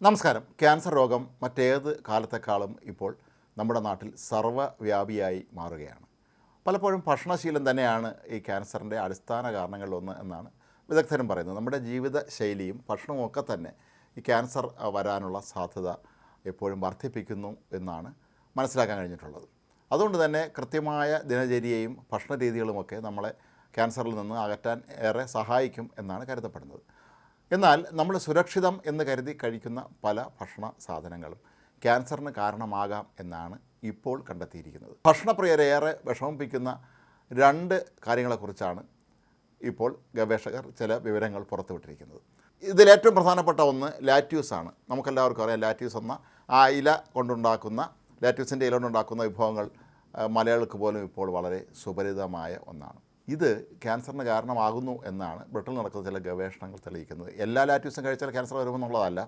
നമസ്കാരം. ക്യാൻസർ രോഗം മറ്റേത് കാലത്തെക്കാളും ഇപ്പോൾ നമ്മുടെ നാട്ടിൽ സർവവ്യാപിയായി മാറുകയാണ്. പലപ്പോഴും ഭക്ഷണശീലം തന്നെയാണ് ഈ ക്യാൻസറിന്റെ അടിസ്ഥാന കാരണങ്ങളിലൊന്ന് എന്നാണ് വിദഗ്ധരും പറയുന്നത്. നമ്മുടെ ജീവിത ശൈലിയും ഭക്ഷണവും ഒക്കെ തന്നെ ഈ ക്യാൻസർ വരാനുള്ള സാധ്യത എപ്പോഴും വർദ്ധിപ്പിക്കുന്നു എന്നാണ് മനസ്സിലാക്കാൻ കഴിഞ്ഞിട്ടുള്ളത്. അതുകൊണ്ട് തന്നെ കൃത്യമായ ദിനചര്യയും ഭക്ഷണ രീതികളുമൊക്കെ നമ്മളെ ക്യാൻസറിൽ നിന്ന് അകറ്റാൻ ഏറെ സഹായിക്കും എന്നാണ് കരുതപ്പെടുന്നത്. എന്നാൽ നമ്മൾ സുരക്ഷിതം എന്ന് കരുതി കഴിക്കുന്ന പല ഭക്ഷണ സാധനങ്ങളും ക്യാൻസറിന് കാരണമാകാം എന്നാണ് ഇപ്പോൾ കണ്ടെത്തിയിരിക്കുന്നത്. ഭക്ഷണപ്രിയരേറെ വിഷമിപ്പിക്കുന്ന രണ്ട് കാര്യങ്ങളെക്കുറിച്ചാണ് ഇപ്പോൾ ഗവേഷകർ ചില വിവരങ്ങൾ പുറത്തുവിട്ടിരിക്കുന്നത്. ഇതിലേറ്റവും പ്രധാനപ്പെട്ട ഒന്ന് ലാറ്റ്യൂസ് ആണ്. നമുക്കെല്ലാവർക്കും അറിയാം ലാറ്റ്യൂസ് എന്ന ആ ഇല കൊണ്ടുണ്ടാക്കുന്ന ലാറ്റ്യൂസിന്റെ ഇല കൊണ്ടുണ്ടാക്കുന്ന വിഭവങ്ങൾ മലയാളികൾക്ക് പോലും ഇപ്പോൾ വളരെ സുപരിതമായ ഒന്നാണ്. ഇത് ക്യാൻസറിന് കാരണമാകുന്നു എന്നാണ് ബ്രിട്ടനിൽ നടക്കുന്ന ചില ഗവേഷണങ്ങൾ തെളിയിക്കുന്നത്. എല്ലാ ലാറ്റ്യൂസും കഴിച്ചാൽ ക്യാൻസർ വരുമെന്നുള്ളതല്ല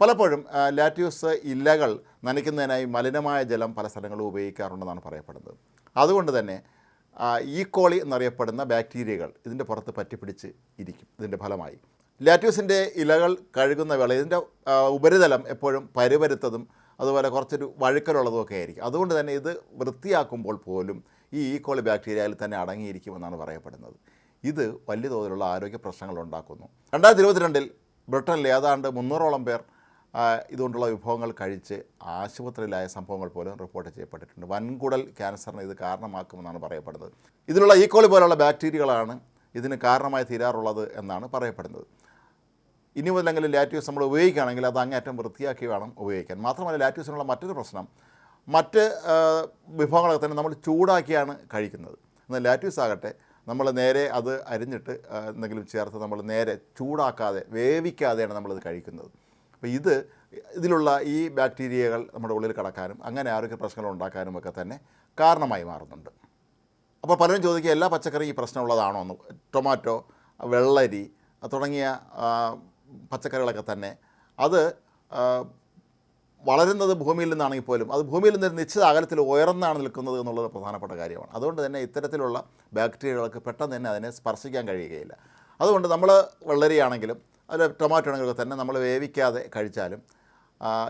പലപ്പോഴും ലാറ്റ്യൂസ് ഇലകൾ നനയ്ക്കുന്നതിനായി മലിനമായ ജലം പല സ്ഥലങ്ങളും ഉപയോഗിക്കാറുണ്ടെന്നാണ് പറയപ്പെടുന്നത്. അതുകൊണ്ട് തന്നെ ഈക്കോളി കോളി എന്നറിയപ്പെടുന്ന ബാക്ടീരിയകൾ ഇതിന്റെ പുറത്ത് പറ്റിപ്പിടിച്ച് ഇരിക്കും. ഇതിന്റെ ഫലമായി. ലാറ്റ്യൂസിന്റെ ഇലകൾ കഴുകുന്ന വേള ഇതിന്റെ ഉപരിതലം എപ്പോഴും പരുപരുത്തതും അതുപോലെ കുറച്ചൊരു വഴുക്കലുള്ളതും ഒക്കെ ആയിരിക്കും. അതുകൊണ്ട് തന്നെ ഇത് വൃത്തിയാക്കുമ്പോൾ പോലും ഈ ഈ കോളി ബാക്ടീരിയയിൽ തന്നെ അടങ്ങിയിരിക്കുമെന്നാണ് പറയപ്പെടുന്നത്. ഇത് വലിയ തോതിലുള്ള ആരോഗ്യ പ്രശ്നങ്ങൾ ഉണ്ടാക്കുന്നു. രണ്ടായിരത്തി ഇരുപത്തിരണ്ടിൽ ബ്രിട്ടനിൽ ഏതാണ്ട് മുന്നൂറോളം പേർ ഇതുകൊണ്ടുള്ള വിഭവങ്ങൾ കഴിച്ച് ആശുപത്രിയിലായ സംഭവങ്ങൾ പോലും റിപ്പോർട്ട് ചെയ്യപ്പെട്ടിട്ടുണ്ട്. വൻകുടൽ ക്യാൻസറിന് ഇത് കാരണമാക്കുമെന്നാണ് പറയപ്പെടുന്നത്. ഇതിലുള്ള ഈക്കോളി പോലുള്ള ബാക്ടീരിയകളാണ് ഇതിന് കാരണമായി തീരാറുള്ളത് എന്നാണ് പറയപ്പെടുന്നത്. ഇനി മുതലെങ്കിലും ലാറ്റ്യൂസ് നമ്മൾ ഉപയോഗിക്കുകയാണെങ്കിൽ അത് അങ്ങേറ്റം വൃത്തിയാക്കി വേണം ഉപയോഗിക്കാൻ. മാത്രമല്ല ലാറ്റ്യൂസിനുള്ള മറ്റൊരു പ്രശ്നം മറ്റ് വിഭവങ്ങളൊക്കെ തന്നെ നമ്മൾ ചൂടാക്കിയാണ് കഴിക്കുന്നത്. എന്നാൽ ലാറ്റ്യൂസ് ആകട്ടെ നമ്മൾ നേരെ അത് അരിഞ്ഞിട്ട് എന്തെങ്കിലും ചേർത്ത് നമ്മൾ നേരെ ചൂടാക്കാതെ വേവിക്കാതെയാണ് നമ്മളത് കഴിക്കുന്നത്. അപ്പോൾ ഇത് ഇതിലുള്ള ഈ ബാക്ടീരിയകൾ നമ്മുടെ ഉള്ളിൽ കടക്കാനും അങ്ങനെ ആരോഗ്യ പ്രശ്നങ്ങൾ ഉണ്ടാക്കാനും ഒക്കെ തന്നെ കാരണമായി മാറുന്നുണ്ട്. അപ്പോൾ പലരും ചോദിക്കുക എല്ലാ പച്ചക്കറിയും ഈ പ്രശ്നമുള്ളതാണോ എന്ന്. ടൊമാറ്റോ വെള്ളരി തുടങ്ങിയ പച്ചക്കറികളൊക്കെ തന്നെ അത് വളരുന്നത് ഭൂമിയിൽ നിന്നാണെങ്കിൽ പോലും അത് ഭൂമിയിൽ നിന്ന് നിശ്ചിത അകലത്തിൽ ഉയർന്നാണ് നിൽക്കുന്നത് എന്നുള്ളത് പ്രധാനപ്പെട്ട കാര്യമാണ്. അതുകൊണ്ട് തന്നെ ഇത്തരത്തിലുള്ള ബാക്ടീരിയകൾക്ക് പെട്ടെന്ന് തന്നെ അതിനെ സ്പർശിക്കാൻ കഴിയുകയില്ല. അതുകൊണ്ട് നമ്മൾ വെള്ളരിയാണെങ്കിലും അതിൽ ടൊമാറ്റോ ആണെങ്കിലും തന്നെ നമ്മൾ വേവിക്കാതെ കഴിച്ചാലും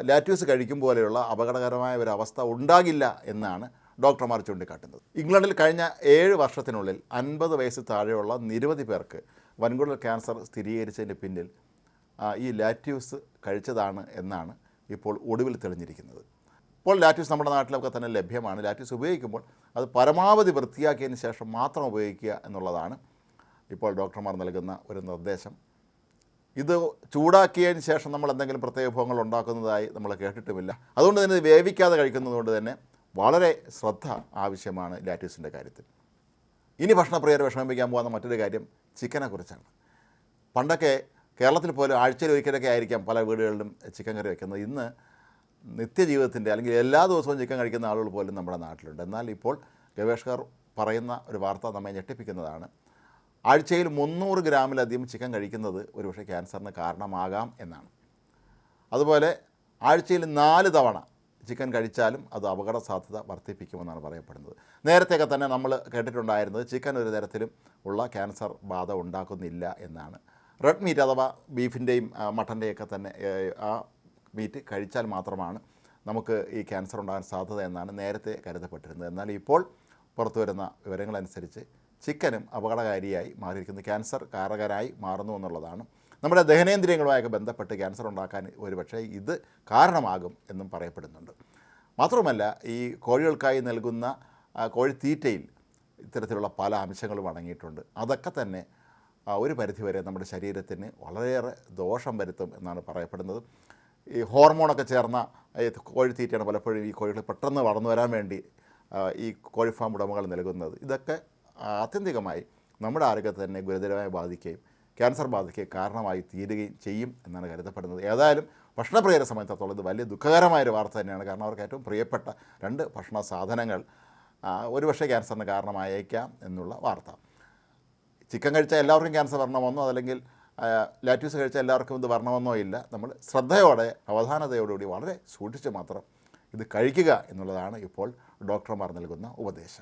ലാറ്റ്യൂസ് കഴിക്കും പോലെയുള്ള അപകടകരമായ ഒരു അവസ്ഥ ഉണ്ടാകില്ല എന്നാണ് ഡോക്ടർമാർ ചൂണ്ടിക്കാട്ടുന്നത്. ഇംഗ്ലണ്ടിൽ കഴിഞ്ഞ ഏഴ് വർഷത്തിനുള്ളിൽ അൻപത് വയസ്സ് താഴെയുള്ള നിരവധി പേർക്ക് വൻകുടൽ ക്യാൻസർ സ്ഥിരീകരിച്ചതിന്റെ പിന്നിൽ ഈ ലാറ്റ്യൂസ് കഴിച്ചതാണ് എന്നാണ് ഇപ്പോൾ ഒടുവിൽ തെളിഞ്ഞിരിക്കുന്നത്. ഇപ്പോൾ ലാറ്റിസ് നമ്മുടെ നാട്ടിലൊക്കെ തന്നെ ലഭ്യമാണ്. ലാറ്റിസ് ഉപയോഗിക്കുമ്പോൾ അത് പരമാവധി വൃത്തിയാക്കിയതിന് ശേഷം മാത്രം ഉപയോഗിക്കുക എന്നുള്ളതാണ് ഇപ്പോൾ ഡോക്ടർമാർ നൽകുന്ന ഒരു നിർദ്ദേശം. ഇത് ചൂടാക്കിയതിന് ശേഷം നമ്മൾ എന്തെങ്കിലും പ്രത്യേക വിഭവങ്ങൾ ഉണ്ടാക്കുന്നതായി നമ്മൾ കേട്ടിട്ടുമില്ല. അതുകൊണ്ട് തന്നെ ഇത് വേവിക്കാതെ കഴിക്കുന്നതുകൊണ്ട് തന്നെ വളരെ ശ്രദ്ധ ആവശ്യമാണ് ലാറ്റിസിന്റെ കാര്യത്തിൽ. ഇനി ഭക്ഷണപ്രിയർ വിഷമിപ്പിക്കാൻ പോകുന്ന മറ്റൊരു കാര്യം ചിക്കനെക്കുറിച്ചാണ്. പണ്ടൊക്കെ കേരളത്തിൽ പോലും ആഴ്ചയിൽ ഒരിക്കലൊക്കെ ആയിരിക്കാം പല വീടുകളിലും ചിക്കൻ കറി വയ്ക്കുന്നത് ഇന്ന് നിത്യജീവിതത്തിന്റെ അല്ലെങ്കിൽ എല്ലാ ദിവസവും ചിക്കൻ കഴിക്കുന്ന ആളുകൾ പോലും നമ്മുടെ നാട്ടിലുണ്ട്. എന്നാൽ ഇപ്പോൾ ഗവേഷകർ പറയുന്ന ഒരു വാർത്ത നമ്മെ ഞെട്ടിപ്പിക്കുന്നതാണ്. ആഴ്ചയിൽ മുന്നൂറ് ഗ്രാമിലധികം ചിക്കൻ കഴിക്കുന്നത് ഒരുപക്ഷെ ക്യാൻസറിന് കാരണമാകാം എന്നാണ്. അതുപോലെ ആഴ്ചയിൽ നാല് തവണ ചിക്കൻ കഴിച്ചാലും അത് അപകട സാധ്യത വർദ്ധിപ്പിക്കുമെന്നാണ് പറയപ്പെടുന്നത്. നേരത്തെയൊക്കെ തന്നെ നമ്മൾ കേട്ടിട്ടുണ്ടായിരുന്നത് ചിക്കൻ ഒരു തരത്തിലും ഉള്ള ക്യാൻസർ ബാധ ഉണ്ടാക്കുന്നില്ല എന്നാണ്. റെഡ് മീറ്റ് അഥവാ ബീഫിന്റെയും മട്ടന്റെയൊക്കെ തന്നെ ആ മീറ്റ് കഴിച്ചാൽ മാത്രമാണ് നമുക്ക് ഈ ക്യാൻസർ ഉണ്ടാകാൻ സാധ്യത എന്നാണ് നേരത്തെ കരുതപ്പെട്ടിരുന്നത്. എന്നാൽ ഇപ്പോൾ പുറത്തു വരുന്ന വിവരങ്ങളനുസരിച്ച് ചിക്കനും അപകടകാരിയായി മാറിയിരിക്കുന്നു. ക്യാൻസർ കാരകരായി മാറുന്നു എന്നുള്ളതാണ്. നമ്മുടെ ദഹനേന്ദ്രിയങ്ങളുമായൊക്കെ ബന്ധപ്പെട്ട് ക്യാൻസർ ഉണ്ടാക്കാൻ ഒരുപക്ഷെ ഇത് കാരണമാകും എന്നും പറയപ്പെടുന്നുണ്ട്. മാത്രമല്ല ഈ കോഴികൾക്കായി നൽകുന്ന കോഴിത്തീറ്റയിൽ ഇത്തരത്തിലുള്ള പല അംശങ്ങളും അടങ്ങിയിട്ടുണ്ട്. അതൊക്കെ തന്നെ ഒരു പരിധിവരെ നമ്മുടെ ശരീരത്തിന് വളരെയേറെ ദോഷം വരുത്തും എന്നാണ് പറയപ്പെടുന്നത്. ഈ ഹോർമോണൊക്കെ ചേർന്ന കോഴിത്തീറ്റയാണ് പലപ്പോഴും ഈ കോഴികൾ പെട്ടെന്ന് വളർന്നു വരാൻ വേണ്ടി ഈ കോഴി ഫാം ഉടമകൾ നൽകുന്നത്. ഇതൊക്കെ ആത്യന്തികമായി നമ്മുടെ ആരോഗ്യത്തെ തന്നെ ഗുരുതരമായി ബാധിക്കുകയും ക്യാൻസർ ബാധിക്കുകയും കാരണമായി തീരുകയും ചെയ്യും എന്നാണ് കരുതപ്പെടുന്നത്. ഏതായാലും ഭക്ഷണപ്രിയരെ സംബന്ധിച്ചിടത്തോളം ഇത് വലിയ ദുഃഖകരമായൊരു വാർത്ത തന്നെയാണ്. കാരണം അവർക്ക് ഏറ്റവും പ്രിയപ്പെട്ട രണ്ട് ഭക്ഷണ സാധനങ്ങൾ ഒരുപക്ഷെ ക്യാൻസറിന് കാരണമായേക്കാം എന്നുള്ള വാർത്ത. ചിക്കൻ കഴിച്ചാൽ എല്ലാവർക്കും ക്യാൻസർ വരണമെന്നോ അതല്ലെങ്കിൽ ലാറ്റ്യൂസ് കഴിച്ചാൽ എല്ലാവർക്കും ഇത് വരണമെന്നോ ഇല്ല. നമ്മൾ ശ്രദ്ധയോടെ അവധാനതയോടുകൂടി വളരെ സൂക്ഷിച്ച് മാത്രം ഇത് കഴിക്കുക എന്നുള്ളതാണ് ഇപ്പോൾ ഡോക്ടർമാർ നൽകുന്ന ഉപദേശം.